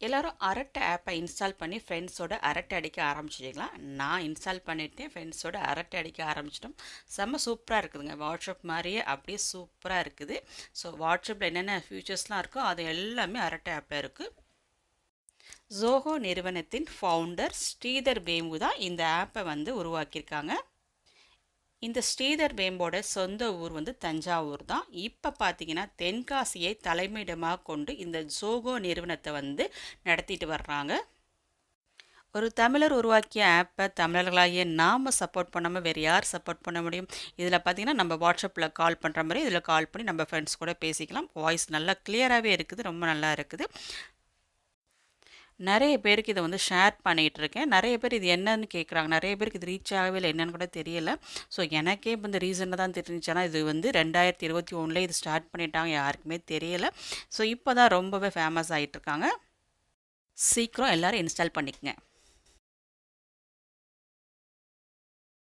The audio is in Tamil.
எல்லோரும் அரட்டை ஆப்பை இன்ஸ்டால் பண்ணி ஃப்ரெண்ட்ஸோட அரட்டை அடிக்க ஆரம்பிச்சிட்டிங்களா? நான் இன்ஸ்டால் பண்ணிட்டேன் ஃப்ரெண்ட்ஸோட அரட்டை அடிக்க ஆரம்பிச்சிட்டோம். செம்ம சூப்பராக இருக்குதுங்க. வாட்ஸ்அப் மாதிரியே அப்படியே சூப்பராக இருக்குது. ஸோ வாட்ஸ்அப்பில் என்னென்ன ஃபியூச்சர்ஸ்லாம் இருக்கோ அது எல்லாமே அரட்டை ஆப்பில் இருக்குது ஜோஹோ நிறுவனத்தின் ஃபவுண்டர் ஸ்ரீதர் பேம்பு தான் இந்த ஆப்பை வந்து உருவாக்கியிருக்காங்க. இந்த ஸ்ரீதர் வேம்போட சொந்த ஊர் வந்து தஞ்சாவூர் தான். இப்போ பார்த்தீங்கன்னா தென்காசியை தலைமையிடமாக கொண்டு இந்த ஜோகோ நிறுவனத்தை வந்து நடத்திட்டு வர்றாங்க. ஒரு தமிழர் உருவாக்கிய ஆப்பை தமிழர்களாகிய நாம் சப்போர்ட் பண்ணாமல் வேறு யார் சப்போர்ட் பண்ண முடியும்? இதில் பார்த்தீங்கன்னா நம்ம வாட்ஸ்அப்பில் கால் பண்ணுற மாதிரி இதில் கால் பண்ணி நம்ம ஃப்ரெண்ட்ஸ் கூட பேசிக்கலாம். வாய்ஸ் நல்லா கிளியராகவே இருக்குது ரொம்ப நல்லா இருக்குது. நிறைய பேருக்கு இதை வந்து ஷேர் பண்ணிகிட்டு இருக்கேன் நிறைய பேர் இது என்னன்னு கேட்குறாங்க. நிறைய பேருக்கு இது ரீச் ஆகவே இல்லை என்னன்னு கூட தெரியல. ஸோ எனக்கே இப்போ இந்த ரீசனில் தான் தெரிஞ்சுச்சுன்னா இது வந்து ரெண்டாயிரத்தி இருபத்தி ஒன்றில் இது ஸ்டார்ட் பண்ணிட்டாங்க யாருக்குமே தெரியல. ஸோ இப்போ தான் ரொம்பவே ஃபேமஸ் ஆகிட்டுருக்காங்க சீக்கிரம் எல்லோரும் இன்ஸ்டால் பண்ணிக்கங்க.